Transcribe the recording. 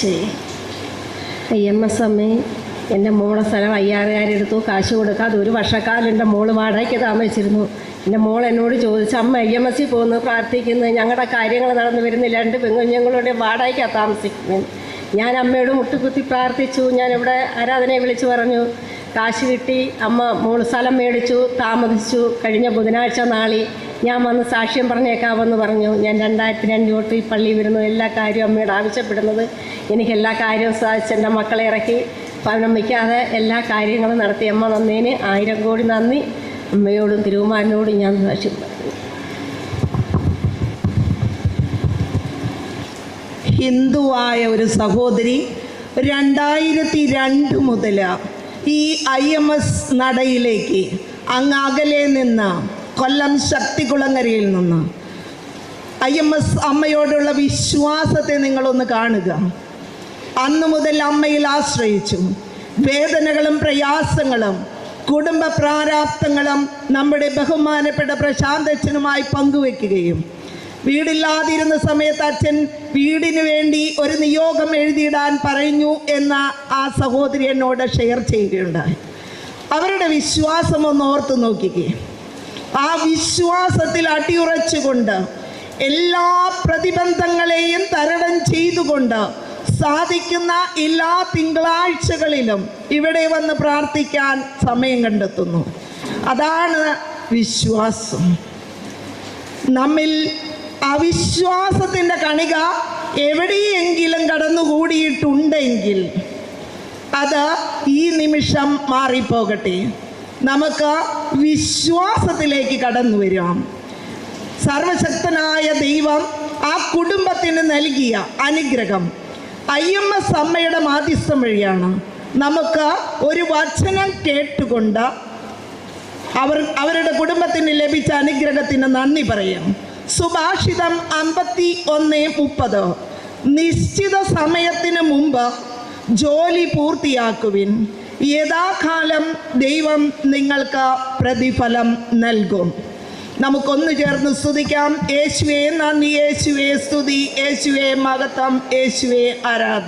ശരി I M S അമ്മേ എന്റെ മോളെ സ്ഥലം അയ്യാറുകാരെടുത്തു കാശ് കൊടുക്കാതെ ഒരു വർഷക്കാലം എന്റെ മോൾ വാടകയ്ക്ക് താമസിച്ചിരുന്നു. എന്റെ മോൾ എന്നോട് ചോദിച്ചു അമ്മ ഐ എം എസ്സിൽ പോകുന്നു പ്രാർത്ഥിക്കുന്നു ഞങ്ങളുടെ കാര്യങ്ങൾ നടന്നു വരുന്നില്ല രണ്ട് പെങ്ങുഞ്ഞങ്ങളുടെ വാടകയ്ക്കാണ് താമസിക്കുന്നത് ഞാൻ അമ്മയോട് മുട്ടുകുത്തി പ്രാർത്ഥിച്ചു ഞാൻ ഇവിടെ ആരാധനയെ വിളിച്ചു പറഞ്ഞു. കാശ് കിട്ടി അമ്മ മോൾ സ്ഥലം മേടിച്ചു താമസിച്ചു. കഴിഞ്ഞ ബുധനാഴ്ച നാളെ ഞാൻ വന്ന് സാക്ഷ്യം പറഞ്ഞേക്കാമെന്ന് പറഞ്ഞു. ഞാൻ രണ്ടായിരത്തി രണ്ട് തൊട്ട് ഈ പള്ളി വരുന്നു എല്ലാ കാര്യവും അമ്മയോട് ആവശ്യപ്പെടുന്നത് എനിക്ക് എല്ലാ കാര്യവും സാധിച്ച് എന്റെ മക്കളെ ഇറക്കി പണമിക്കാതെ എല്ലാ കാര്യങ്ങളും നടത്തി. അമ്മ നന്നേന് ആയിരം കോടി നന്ദി. അമ്മയോടും തിരുവുമാരനോടും ഞാൻ സാക്ഷ്യം ഹിന്ദുവായ ഒരു സഹോദരി രണ്ടായിരത്തി രണ്ട് മുതൽ ഈ ഐ എം എസ് നടയിലേക്ക് അങ്ങ് അകലെ നിന്ന് കൊല്ലം ശക്തികുളങ്ങരയിൽ നിന്ന്. ഐ എം എസ് അമ്മയോടുള്ള വിശ്വാസത്തെ നിങ്ങളൊന്ന് കാണുക. അന്നു മുതൽ അമ്മയിൽ ആശ്രയിച്ചു വേദനകളും പ്രയാസങ്ങളും കുടുംബ പ്രാരാപ്തങ്ങളും നമ്മുടെ ബഹുമാനപ്പെട്ട പ്രശാന്തച്ഛനുമായി പങ്കുവെക്കുകയും വീടില്ലാതിരുന്ന സമയത്ത് അച്ഛൻ വീടിന് വേണ്ടി ഒരു നിയോഗം എഴുതിയിടാൻ പറഞ്ഞു എന്ന ആ സഹോദരി എന്നോട് ഷെയർ ചെയ്യുകയുണ്ടായി. അവരുടെ വിശ്വാസം ഒന്ന് ഓർത്ത് നോക്കിക്കേ. ആ വിശ്വാസത്തിൽ അടിയുറച്ചുകൊണ്ട് എല്ലാ പ്രതിബന്ധങ്ങളെയും തരണം ചെയ്തുകൊണ്ട് സാധിക്കുന്ന എല്ലാ തിങ്കളാഴ്ചകളിലും ഇവിടെ വന്ന് പ്രാർത്ഥിക്കാൻ സമയം കണ്ടെത്തുന്നു. അതാണ് വിശ്വാസം. നമ്മിൽ അവിശ്വാസത്തിന്റെ കണിക എവിടെയെങ്കിലും കടന്നുകൂടിയിട്ടുണ്ടെങ്കിൽ അത് ഈ നിമിഷം മാറിപ്പോകട്ടെ. നമുക്ക് വിശ്വാസത്തിലേക്ക് കടന്നു വരാം. സർവശക്തനായ ദൈവം ആ കുടുംബത്തിന് നൽകിയ അനുഗ്രഹം. ഐ എം എസ് അമ്മയുടെ മാധ്യസ്ഥം വഴിയാണ്. നമുക്ക് ഒരു വചനം കേട്ടുകൊണ്ട് അവർ അവരുടെ കുടുംബത്തിന് ലഭിച്ച അനുഗ്രഹത്തിന് നന്ദി പറയാം. സുഭാഷിതം അമ്പത്തി ഒന്ന് മുപ്പത്. നിശ്ചിത സമയത്തിന് മുമ്പ് ജോലി പൂർത്തിയാക്കുവിൻ. യഥാകാലം ദൈവം നിങ്ങൾക്ക് പ്രതിഫലം നൽകും. നമുക്കൊന്ന് ചേർന്ന് സ്തുതിക്കാം. യേശുവേ നന്ദി. യേശുവേ സ്തുതി. യേശുവേ മഹത്വം. യേശുവേ ആരാധന.